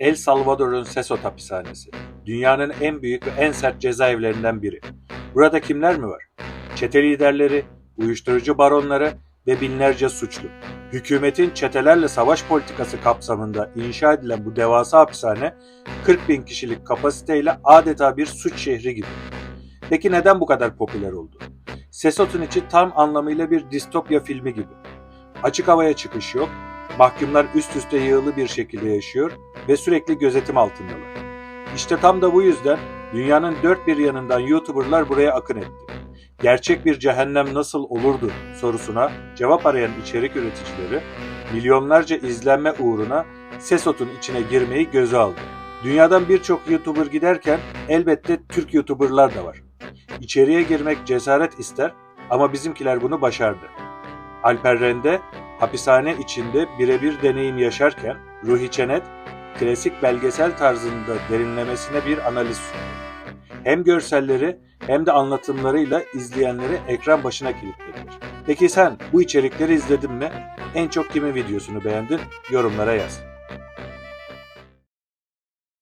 El Salvador'un Sesot hapishanesi. Dünyanın en büyük ve en sert cezaevlerinden biri. Burada kimler mi var? Çete liderleri, uyuşturucu baronları ve binlerce suçlu. Hükümetin çetelerle savaş politikası kapsamında inşa edilen bu devasa hapishane 40 bin kişilik kapasiteyle adeta bir suç şehri gibi. Peki neden bu kadar popüler oldu? Sesot'un içi tam anlamıyla bir distopya filmi gibi. Açık havaya çıkış yok, mahkumlar üst üste yığılı bir şekilde yaşıyor ve sürekli gözetim altındalar. İşte tam da bu yüzden dünyanın dört bir yanından YouTuber'lar buraya akın etti. Gerçek bir cehennem nasıl olurdu sorusuna cevap arayan içerik üreticileri milyonlarca izlenme uğruna Sesot'un içine girmeyi göze aldı. Dünyadan birçok YouTuber giderken elbette Türk YouTuber'lar da var. İçeriye girmek cesaret ister ama bizimkiler bunu başardı. Alper Rende hapishane içinde birebir deneyim yaşarken Ruhi Çenet klasik belgesel tarzında derinlemesine bir analiz sundu. Hem görselleri hem de anlatımlarıyla izleyenleri ekran başına kilitlediler. Peki sen bu içerikleri izledin mi? En çok kimin videosunu beğendin? Yorumlara yaz.